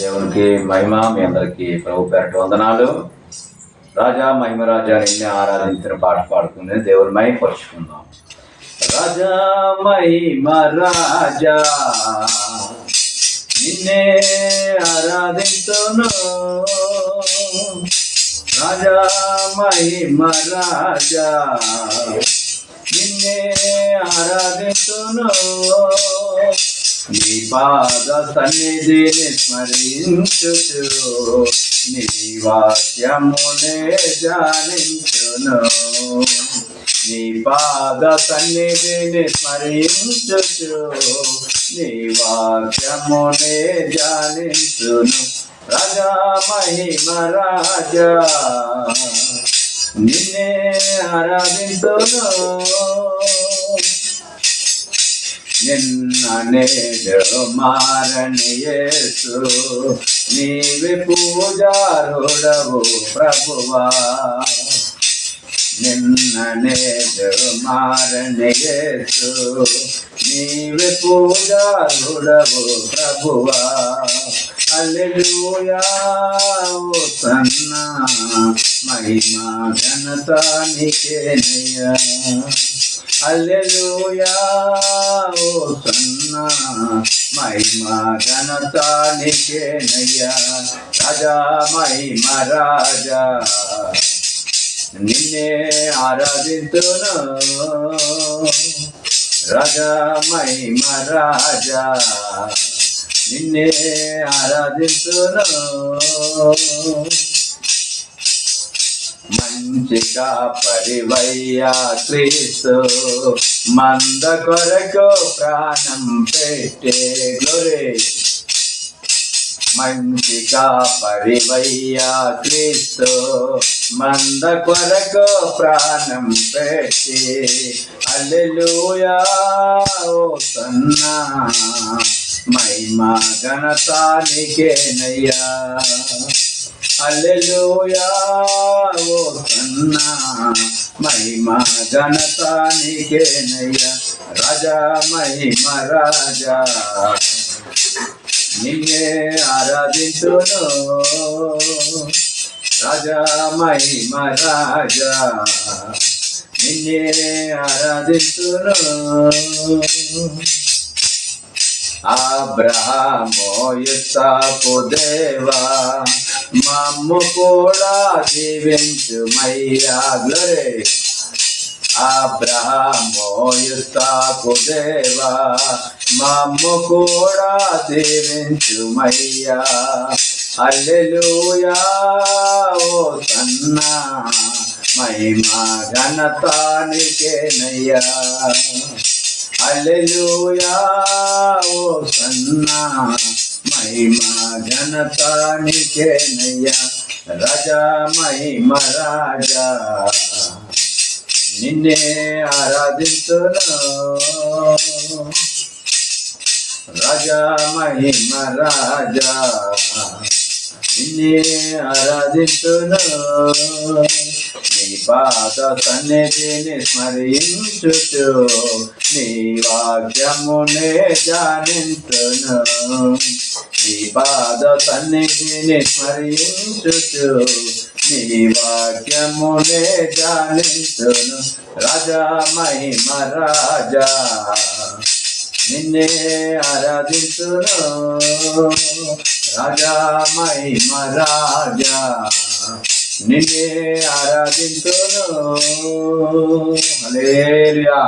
దేవునికి మహిమ మీ అందరికి ప్రభు పేరటి వందనాలు. రాజా మహిమ రాజా నిన్నే ఆరాధించిన పాట పాడుకుని దేవుని మహిమ పరుచుకుందాం. రాజా మహిమ రాజా నిన్నే ఆరాధించును. రాజా మహిమ రాజా నిన్నే ఆరాధించును. నీ పాద సన్నిధిని స్మరించుచు నీ వాక్యమునే జానించును నీ పాద సన్నిధిని స్మరించుచు నీ వాక్యమునే జానించును రాజా మహిమ రాజా నిన్నే ఆరాధించును. నిన్న మారణయేసు నీవి పూజారుడవు ప్రభువా. నిన్ననే మారణయేసు నీవి పూజారుడవు ప్రభువా. అల్లెలూయా సన్న మహిమా ఘనత నీకేనయ్యా. అల్లెలూయా ఓ సన్నా మహిమా ఘనత నీకేనయ్యా రాజా మహిమ రాజా నిన్నే ఆరాధించును రాజా మహిమ రాజా నిన్నే ఆరాధించును మంచిగా పరివయ్యా క్రీస్తు మంద కొరకు ప్రాణం పెట్టే గురే మంచిగా పరివయ్యా క్రీస్తు మంద కొరకు ప్రాణం పెట్టి అల్లెలుయా ఓ సన్నా. మహిమా ఘనతానికేనయ్యా. అల్లెలూయా ఓ సన్నా మహిమా ఘనతానికేనయ్యా రాజా మహిమ రాజా నిన్నే ఆరాధించును రాజా మహిమ రాజా నిన్నే ఆరాధించును అబ్రహాము ఇస్సాకు దేవా మమ్ము కూడా దీవించుమయ్యా గ్లరే అబ్రహమోయుస్తాకు దేవా మమ్ము కూడా దీవించుమయ్యా అల్లెలూయా ఓ సన్నా మహిమా ఘనతానికేనయ్యా. అల్లెలుయా ఓ సన్నా మహిమా ఘనతానికేనయ్యా రాజా. మహిమ రాజా నిన్నే ఆరాధించును. రాజా మహిమ రాజా. నిన్నే ఆరాధించును. నీ పాద సన్నిధిని స్మరించుచు. నీ వాక్యమునే జానించును నీ పాద సన్నిధిని స్మరించుచు నీ వాక్యమునే జానించును రాజా మహిమ రాజా నిన్నే ఆరాధించును రాజా మహిమ రాజా నిన్నే ఆరాధించును హల్లెలూయా.